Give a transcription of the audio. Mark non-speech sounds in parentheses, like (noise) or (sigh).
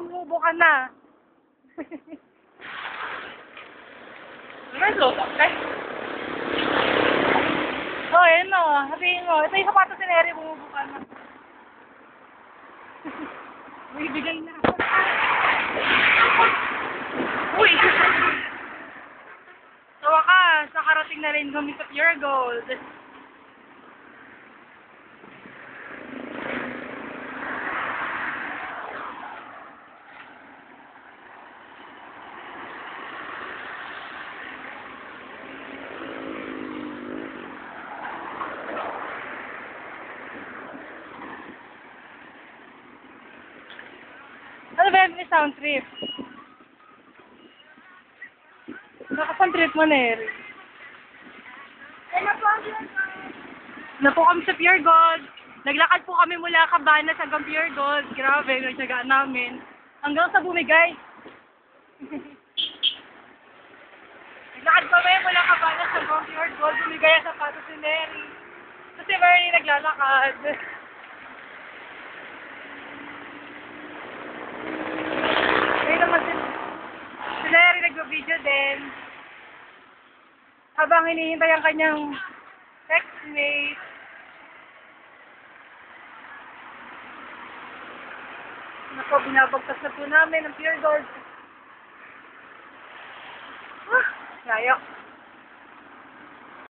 sumubo ka na. Ano yung lotok, eh? oh, yun o. Sabihin mo, ito yung sapatos ni Neri, bumubo ka na. (laughs) May bigay na. Uy! Sa wakas, nakarating na rin kami sa Pure Gold. Ba yung sound trip? Nakasound trip mo, po ang na po kami sa Pure Gold. Naglakad po kami mula Cabanas hanggang Pure Gold. Grabe, nagsagaan namin. Hanggang sa bumigay. (laughs) Naglakad kami mula Cabanas hanggang Pure Gold. Bumigay ang sapatos ni Mary. Kasi Mary naglalakad. Ngayon naman si, si Mary din. Habang hinihintay ang kanyang sexmate. Nako, binabagtas na po namin ang pure gold. Ah, sayok.